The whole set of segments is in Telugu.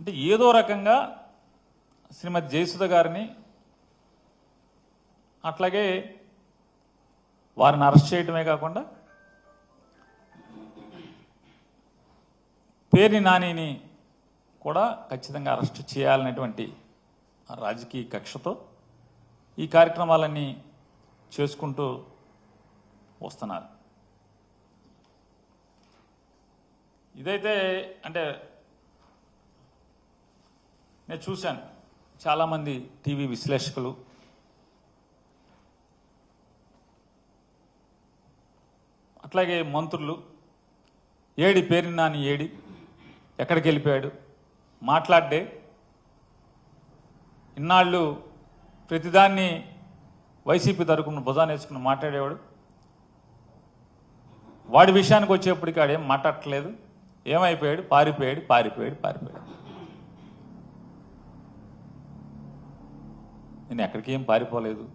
అంటే ఏదో రకంగా శ్రీమతి జయసుధ గారిని అట్లాగే వారిని అరెస్ట్ చేయటమే కాకుండా పేర్ని నానిని కూడా ఖచ్చితంగా అరెస్ట్ చేయాలనేటువంటి రాజకీయ కక్షతో ఈ కార్యక్రమాలన్నీ చేసుకుంటూ వస్తున్నారు. ఇదైతే అంటే నేను చూశాను. చాలామంది టీవీ విశ్లేషకులు. అట్లాగే మంత్రులు. ఏడి పేరు నాని ఏడి? ఎక్కడికి వెళ్ళిపోయాడు? మాట్లాడే ఇన్నాళ్ళు ప్రతిదాన్ని వైసీపీ తరపున భుజాన్ని వేసుకుని మాట్లాడేవాడు. వాడి విషయానికి వచ్చేప్పటికి ఆడేం మాట్లాడట్లేదు. ఏమైపోయాడు? పారిపోయాడు పారిపోయాడు పారిపోయాడు. నేను ఎక్కడికి ఏం పారిపోలేదు.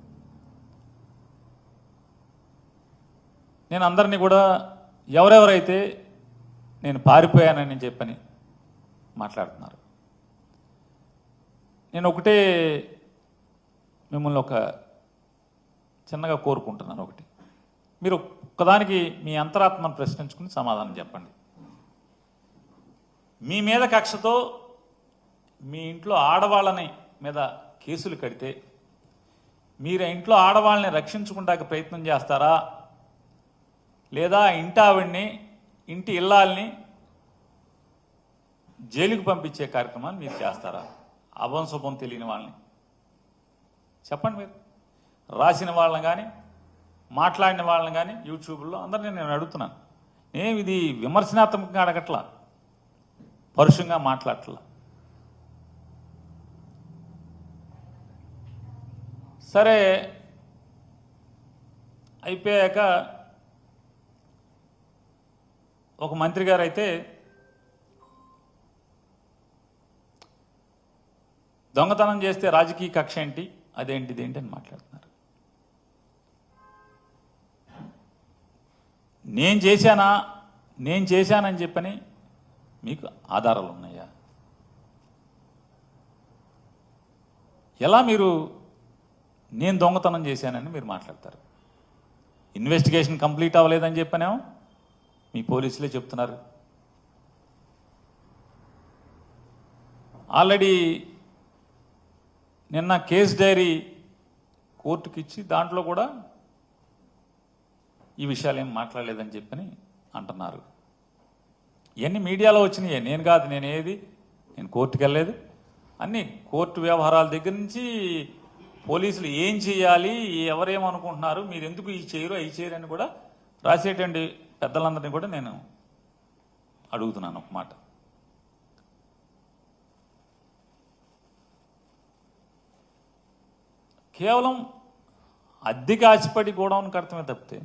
నేను అందరినీ కూడా ఎవరెవరైతే నేను పారిపోయానని చెప్పని మాట్లాడుతున్నారు. నేను ఒకటే మిమ్మల్ని ఒక చిన్నగా కోరుకుంటున్నాను ఒకటి. మీరు ఒక్కదానికి మీ అంతరాత్మను ప్రశ్నించుకుని సమాధానం చెప్పండి. మీ మీద కక్షతో మీ ఇంట్లో ఆడవాళ్ళని మీద కేసులు కడితే మీరు ఆ ఇంట్లో ఆడవాళ్ళని రక్షించుకుంటాక ప్రయత్నం చేస్తారా? లేదా ఇంటి ఆవిడ్ని ఇంటి ఇల్లాల్ని జైలుకు పంపించే కార్యక్రమాన్ని మీరు చేస్తారా? అభం శుభం తెలియని వాళ్ళని. చెప్పండి మీరు. రాసిన వాళ్ళని కానీ మాట్లాడిన వాళ్ళని కానీ యూట్యూబ్లో అందరినీ నేను అడుగుతున్నాను. నేను ఇది విమర్శనాత్మకంగా అడగట్లా? పరుషంగా మాట్లాడట్లా? సరే అయిపోయాక ఒక మంత్రి గారు అయితే దొంగతనం చేస్తే రాజకీయ కక్ష ఏంటి? అదేంటిది ఏంటి అని మాట్లాడుతున్నారు. నేను చేశానా? నేను చేశానని చెప్పని మీకు ఆధారాలు ఉన్నాయా? ఎలా మీరు నేను దొంగతనం చేశానని మీరు మాట్లాడతారు. ఇన్వెస్టిగేషన్ కంప్లీట్ అవ్వలేదని చెప్పానేమో మీ పోలీసులే చెప్తున్నారు. ఆల్రెడీ నిన్న కేస్ డైరీ కోర్టుకి ఇచ్చి దాంట్లో కూడా ఈ విషయాలు ఏం మాట్లాడలేదని చెప్పని అంటున్నారు. ఇవన్నీ మీడియాలో వచ్చినాయి? నేను కాదు నేను ఏది? నేను కోర్టుకి వెళ్ళలేదు అన్ని కోర్టు వ్యవహారాల దగ్గర నుంచి పోలీసులు ఏం చేయాలి ఎవరేమనుకుంటున్నారు మీరు ఎందుకు ఈ చేయరు అవి చేయరు అని కూడా రాసేటువంటి పెద్దలందరినీ కూడా నేను అడుగుతున్నాను ఒక మాట. కేవలం అద్దెకి ఆశపడి గోడౌన్ కడతమే తప్పితే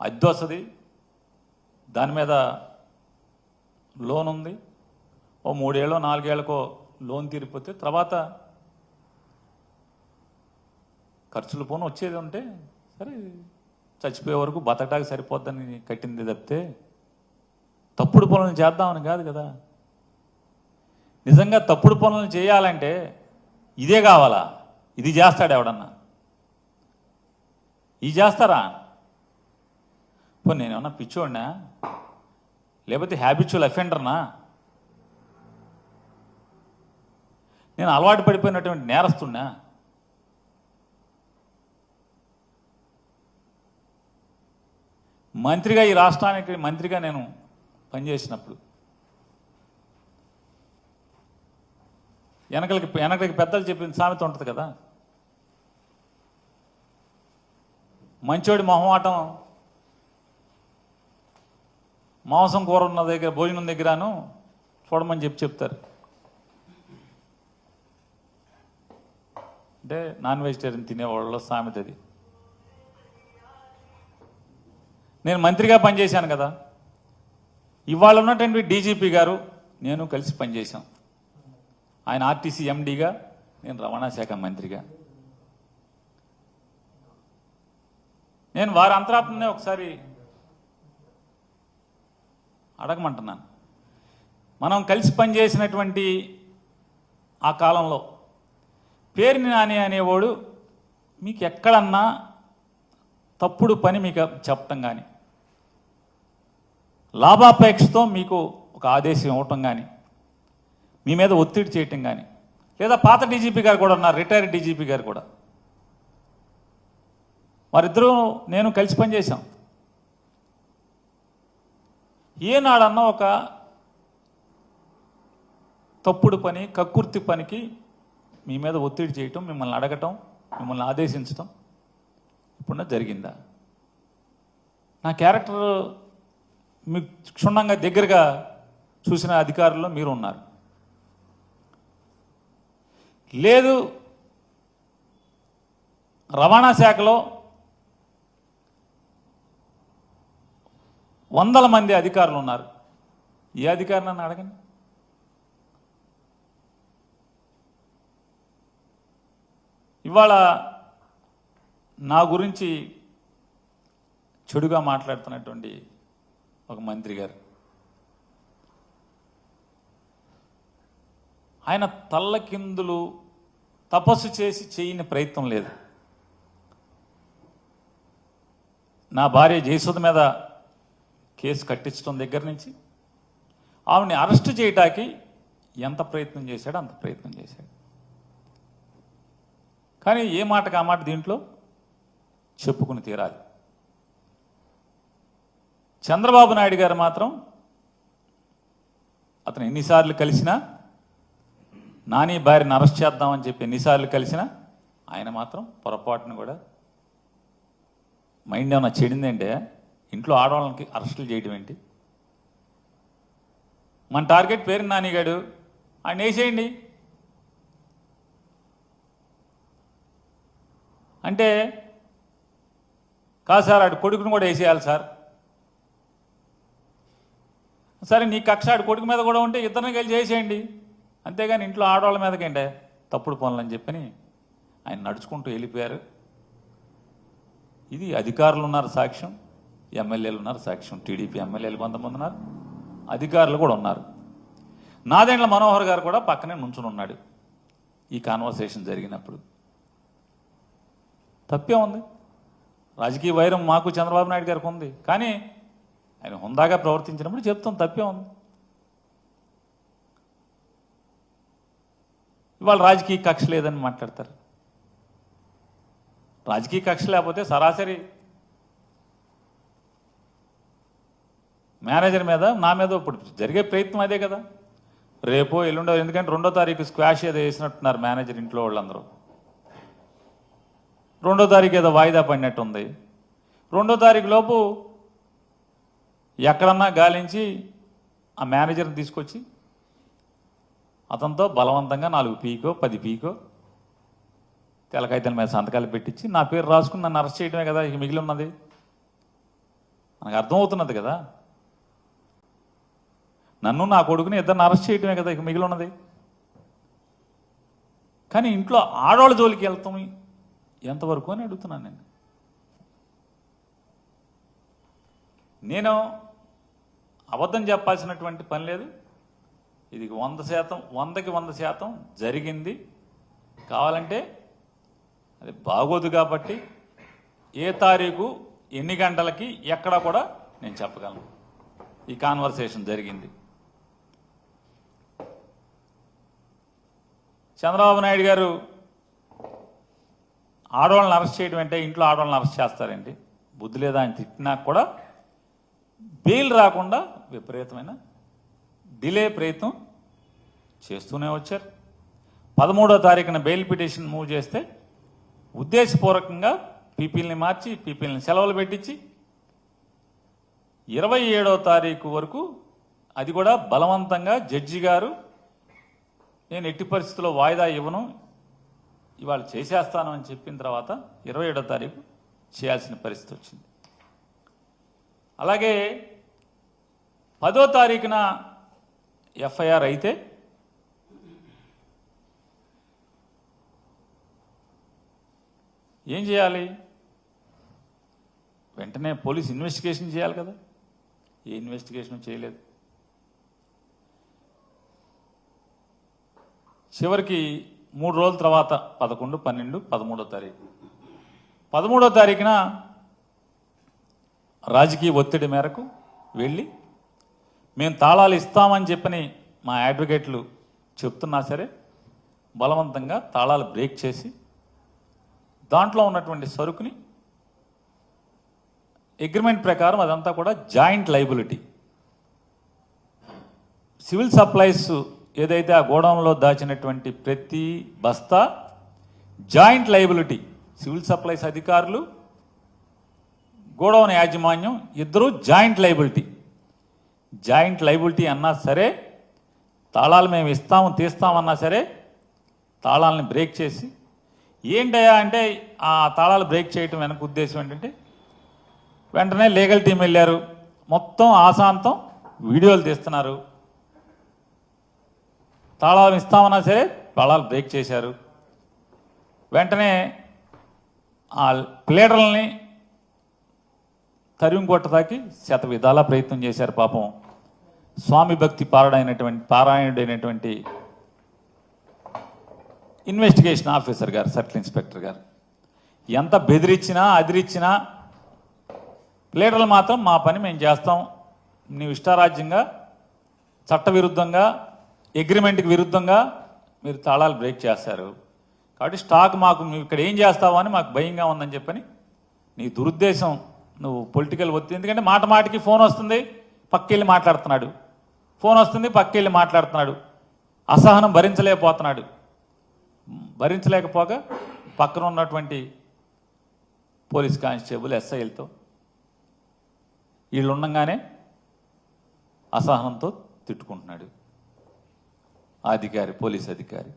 అద్దె వస్తుంది దాని మీద లోన్ ఉంది ఓ మూడేళ్ళో నాలుగేళ్ళకో లోన్ తీరిపోతే తర్వాత ఖర్చులు పోను వచ్చేది ఉంటే సరే చచ్చిపోయే వరకు బతకడానికి సరిపోద్దని కట్టింది తప్పితే తప్పుడు పనులు చేద్దామని కాదు కదా. నిజంగా తప్పుడు పనులు చేయాలంటే ఇదే కావాలా? ఇది చేస్తాడు ఎవడన్నా? ఇది చేస్తారా? పోనీ నేనేమన్నా పిచ్చోడినా? లేకపోతే హ్యాబిచువల్ అఫెండర్నా నేను అలవాటు పడిపోయినటువంటి నేరస్తున్నా మంత్రిగా ఈ రాష్ట్రానికి మంత్రిగా నేను పనిచేసినప్పుడు వెనకలకి వెనకలకి పెద్దలు చెప్పిన సామెత ఉంటుంది కదా? మంచోడి మొహమాటం మాంసం కూర ఉన్న దగ్గర భోజనం దగ్గరను చూడమని చెప్పి చెప్తారు. అంటే నాన్ వెజిటేరియన్ తినేవాళ్ళలో సామెత అది. నేను మంత్రిగా పనిచేశాను కదా. ఇవాళ ఉన్నటువంటి డీజీపీ గారు నేను కలిసి పనిచేశాం. ఆయన ఆర్టీసీ ఎండీగా నేను రవాణా శాఖ మంత్రిగా. నేను వారి అంతరాత్మనే ఒకసారి అడగమంటున్నాను. మనం కలిసి పనిచేసినటువంటి ఆ కాలంలో పేరుని నాని అనేవాడు మీకు ఎక్కడన్నా తప్పుడు పని మీకు చెప్పటం కానీ లాభాపేక్షతో మీకు ఒక ఆదేశం ఇవ్వటం కానీ మీ మీద ఒత్తిడి చేయటం కానీ లేదా పాత డీజీపీ గారు కూడా ఉన్నారు రిటైర్డ్ డీజీపీ గారు కూడా. వారిద్దరూ నేను కలిసి పనిచేశాం. ఏనాడన్నా ఒక తప్పుడు పని కక్కుర్తి పనికి మీ మీద ఒత్తిడి చేయటం మిమ్మల్ని అడగటం మిమ్మల్ని ఆదేశించటం ఇప్పుడున్న జరిగిందా? నా క్యారెక్టర్ మీకు క్షుణ్ణంగా దగ్గరగా చూసిన అధికారుల్లో మీరు ఉన్నారు లేదు రవాణా శాఖలో వందల మంది అధికారులు ఉన్నారు ఏ అధికారిని నన్ను అడగండి? ఇవాళ నా గురించి చెడుగా మాట్లాడుతున్నటువంటి ఒక మంత్రి గారు. ఆయన తల్లకిందులు తపస్సు చేసి చేయని ప్రయత్నం లేదు. నా భార్య జయసుధ మీద కేసు కట్టించడం దగ్గర నుంచి ఆవిడని అరెస్ట్ చేయటానికి ఎంత ప్రయత్నం చేశాడో అంత ప్రయత్నం చేశాడు. కానీ ఏ మాటకు ఆ మాట దీంట్లో? చెప్పుకుని తీరాలి. చంద్రబాబు నాయుడు గారు మాత్రం అతను ఎన్నిసార్లు కలిసినా నాని భార్యను అరెస్ట్ చేద్దామని చెప్పి ఎన్నిసార్లు కలిసినా ఆయన మాత్రం పొరపాటును కూడా మైండ్ ఏమైనా చెడిందంటే ఇంట్లో ఆడవాళ్ళకి అరెస్టులు చేయడం ఏంటి? మన టార్గెట్ పేరు నానిగాడు ఆయన వేసేయండి అంటే కాదు సార్ ఆడు కొడుకును కూడా వేసేయాలి సార్. సరే నీ కక్ష ఆడు కొడుకు మీద కూడా ఉంటే ఇద్దరిని కలిసి చేసేయండి. అంతేగాని ఇంట్లో ఆడవాళ్ళ మీదకేంటే? తప్పుడు పనులు అని చెప్పని ఆయన నడుచుకుంటూ వెళ్ళిపోయారు. ఇది అధికారులు ఉన్నారు సాక్ష్యం ఎమ్మెల్యేలు ఉన్నారు సాక్ష్యం టీడీపీ ఎమ్మెల్యేలు కొంతమంది ఉన్నారు అధికారులు కూడా ఉన్నారు. నాదేండ్ల మనోహర్ గారు కూడా పక్కనే నుంచుని ఉన్నాడు ఈ కాన్వర్సేషన్ జరిగినప్పుడు. తప్పే ఉంది. రాజకీయ వైరం మాకు చంద్రబాబు నాయుడు గారికి ఉంది. కానీ ఆయన హుందాగా ప్రవర్తించినప్పుడు చెప్తాం తప్పే ఉంది. ఇవాళ రాజకీయ కక్ష లేదని మాట్లాడతారు. రాజకీయ కక్ష లేకపోతే సరాసరి మేనేజర్ మీద నా మీద ఇప్పుడు జరిగే ప్రయత్నం అదే కదా. రేపో ఎల్లుండో ఎందుకంటే రెండో తారీఖు స్క్వాష్ ఏదో వేసినట్టున్నారు మేనేజర్ ఇంట్లో వాళ్ళందరూ. రెండో తారీఖు ఏదో వాయిదా పడినట్టుంది. రెండో తారీఖు లోపు ఎక్కడన్నా గాలించి ఆ మేనేజర్ని తీసుకొచ్చి అతనితో బలవంతంగా నాలుగు పీకో పది పీకో తెలకైతల మీద సంతకాలు పెట్టించి నా పేరు రాసుకుని నన్ను అరెస్ట్ చేయడమే కదా ఇక మిగిలి ఉన్నది మనకు అర్థమవుతున్నది కదా. నన్ను నా కొడుకుని ఇద్దరిని అరెస్ట్ చేయడమే కదా ఇక మిగిలి ఉన్నది కానీ ఇంట్లో ఆడవాళ్ళ జోలికి వెళ్తాం ఎంతవరకు అని అడుగుతున్నాను నేను. నేను అబద్ధం చెప్పాల్సినటువంటి పని లేదు. ఇది వంద శాతం వందకి వంద శాతం జరిగింది. కావాలంటే అది బాగోదు కాబట్టి ఏ తారీఖు ఎన్ని గంటలకి ఎక్కడ కూడా నేను చెప్పగలను. ఈ కాన్వర్సేషన్ జరిగింది. చంద్రబాబు నాయుడు గారు ఆడవాళ్ళని అరెస్ట్ చేయడం అంటే ఇంట్లో ఆడవాళ్ళని అరెస్ట్ చేస్తారండి బుద్ధి లేదా అని తిట్టినా కూడా బెయిల్ రాకుండా విపరీతమైన డిలే ప్రయత్నం చేస్తూనే వచ్చారు. పదమూడో తారీఖున బెయిల్ పిటిషన్ మూవ్ చేస్తే ఉద్దేశపూర్వకంగా పీపీల్ని మార్చి పీపీల్ని సెలవులు పెట్టించి ఇరవై ఏడో తారీఖు వరకు అది కూడా బలవంతంగా జడ్జి గారు నేను ఎట్టి పరిస్థితుల్లో వాయిదా ఇవ్వను ఇవాళ చేసేస్తాను అని చెప్పిన తర్వాత ఇరవై ఏడో తారీఖు చేయాల్సిన పరిస్థితి వచ్చింది. అలాగే పదో తారీఖున ఎఫ్ఐఆర్ అయితే ఏం చేయాలి? వెంటనే పోలీస్ ఇన్వెస్టిగేషన్ చేయాలి కదా. ఏ ఇన్వెస్టిగేషన్ చేయలేదు. చివరికి మూడు రోజుల తర్వాత పదకొండు పన్నెండు పదమూడో తారీఖు. పదమూడో తారీఖున రాజకీయ ఒత్తిడి మేరకు వెళ్ళి మేము తాళాలు ఇస్తామని చెప్పని మా అడ్వకేట్లు చెప్తున్నా సరే బలవంతంగా తాళాలు బ్రేక్ చేసి దాంట్లో ఉన్నటువంటి సరుకుని అగ్రిమెంట్ ప్రకారం అదంతా కూడా జాయింట్ లైబిలిటీ సివిల్ సప్లైస్ ఏదైతే ఆ గోడౌన్లో దాచినటువంటి ప్రతి బస్తా జాయింట్ లైబిలిటీ సివిల్ సప్లైస్ అధికారులు గోడౌన్ యాజమాన్యం ఇద్దరు జాయింట్ లైబిలిటీ జాయింట్ లైబిలిటీ అన్నా సరే తాళాలు మేము ఇస్తాము తీస్తామన్నా సరే తాళాలని బ్రేక్ చేసి ఏంటయ్యా అంటే ఆ తాళాలు బ్రేక్ చేయటం వెనక ఉద్దేశం ఏంటంటే వెంటనే లీగల్ టీం వెళ్ళారు. మొత్తం ఆశాంతం వీడియోలు తీస్తున్నారు. తాళాలు ఇస్తామన్నా సరే తాళాలు బ్రేక్ చేశారు. వెంటనే ఆ ప్లేడర్లని తరిమి దాకి శత విధాలా ప్రయత్నం చేశారు పాపం. స్వామి భక్తి పారాడైనటువంటి పారాయణుడైనటువంటి ఇన్వెస్టిగేషన్ ఆఫీసర్ గారు సర్కిల్ ఇన్స్పెక్టర్ గారు. ఎంత బెదిరించినా అదిరిచ్చినా లీడర్లు మాత్రం మా పని మేము చేస్తాం. నీవు ఇష్టారాజ్యంగా చట్టవిరుద్ధంగా అగ్రిమెంట్కి విరుద్ధంగా మీరు తాళాలు బ్రేక్ చేస్తారు. కాబట్టి స్టాక్ మాకు నువ్వు ఇక్కడ ఏం చేస్తావు అని మాకు భయంగా ఉందని చెప్పని నీ దురుద్దేశం నువ్వు పొలిటికల్ ఒత్తిడి ఎందుకంటే మాట మాటికి ఫోన్ వస్తుంది పక్కెళ్ళి మాట్లాడుతున్నాడు. ఫోన్ వస్తుంది పక్కెళ్ళి మాట్లాడుతున్నాడు. అసహనం భరించలేకపోతున్నాడు. భరించలేకపోగా పక్కన ఉన్నటువంటి పోలీస్ కానిస్టేబుల్ ఎస్ఐలతో వీళ్ళు ఉండగానే అసహనంతో తిట్టుకుంటున్నాడు. అధికారి పోలీస్ అధికారి.